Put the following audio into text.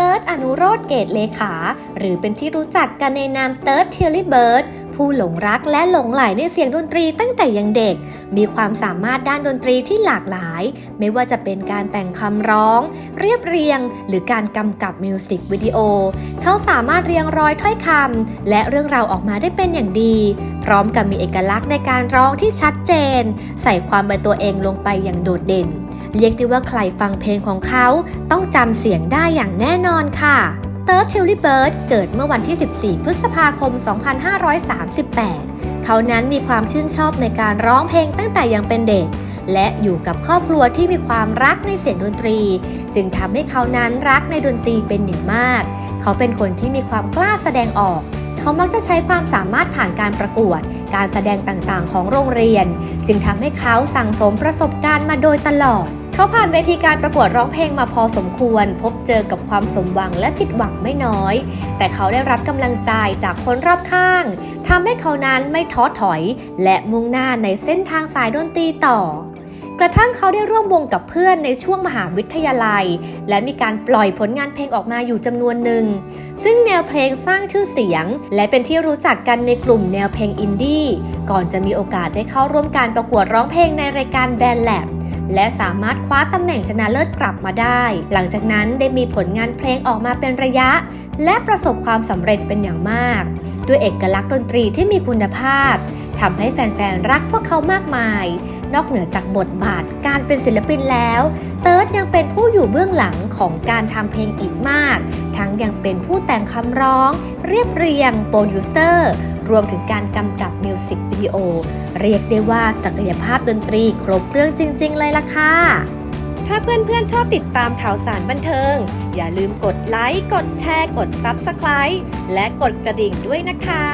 เติร์ดอนุโรธเกตเลขา หรือเป็นที่รู้จักกันในนามเติร์ดเทลลี่เบิร์ดผู้หลงรักและหลงไหลในเสียงดนตรีตั้งแต่ยังเด็ก มีความสามารถด้านดนตรีที่หลากหลาย ไม่ว่าจะเป็นการแต่งคำร้อง เรียบเรียง หรือการกำกับมิวสิกวิดีโอ เขาสามารถเรียงร้อยถ้อยคำและเรื่องราวออกมาได้เป็นอย่างดี พร้อมกับมีเอกลักษณ์ในการร้องที่ชัดเจน ใส่ความเป็นตัวเองลงไปอย่างโดดเด่น เรียกได้ว่าใครฟังเพลงของเขา ต้องจำเสียงได้อย่างแน่นอนค่ะเติร์ดชิลลี่เบิร์ดเกิดเมื่อวันที่ 14 พฤษภาคม 2538 เขานั้นมีความชื่นชอบในการร้องเพลงตั้งแต่ยังเป็นเด็ก และอยู่กับครอบครัวที่มีความรักในเสียงดนตรี จึงทำให้เขานั้นรักในดนตรีเป็นอย่างมาก เขาเป็นคนที่มีความกล้าแสดงออก เขามักจะใช้ความสามารถผ่านการประกวด การแสดงต่างๆ ของโรงเรียน จึงทำให้เขาสั่งสมประสบการณ์มาโดยตลอด เขาผ่านเวทีการประกวดร้องเพลงมาพอสมควร พบเจอกับความสมหวังและผิดหวังไม่น้อย แต่เขาได้รับกำลังใจจากคนรอบข้างทำให้เขานั้นไม่ท้อถอย และมุ่งหน้าในเส้นทางสายดนตรีต่อ กระทั่งเขาได้ร่วมวงกับเพื่อนในช่วงมหาวิทยาลัย และมีการปล่อยผลงานเพลงออกมาอยู่จำนวนหนึ่ง ซึ่งแนวเพลงสร้างชื่อเสียง และเป็นที่รู้จักกันในกลุ่มแนวเพลงอินดี้ก่อนจะมีโอกาสได้เข้าร่วมการประกวดร้องเพลงในรายการแบนแลบและสามารถคว้าตำแหน่งชนะเลิศกลับมาได้ หลังจากนั้นได้มีผลงานเพลงออกมาเป็นระยะ และประสบความสำเร็จเป็นอย่างมาก ด้วยเอกลักษณ์ดนตรีที่มีคุณภาพทำให้แฟนๆ รักพวกเขามากมาย นอกเหนือจากบทบาทการเป็นศิลปินแล้ว เติร์ดยังเป็นผู้อยู่เบื้องหลังของการทำเพลงอีกมาก ทั้งยังเป็นผู้แต่งคำร้อง เรียบเรียง โปรดิวเซอร์ รวมถึงการกำกับมิวสิกวิดีโอ เรียกได้ว่าศักยภาพดนตรีครบเครื่องจริง ๆ เลยล่ะค่ะถ้าเพื่อนๆชอบติดตามข่าวสารบันเทิง อย่าลืมกดไลค์ กดแชร์ กด Subscribe และกดกระดิ่งด้วยนะคะ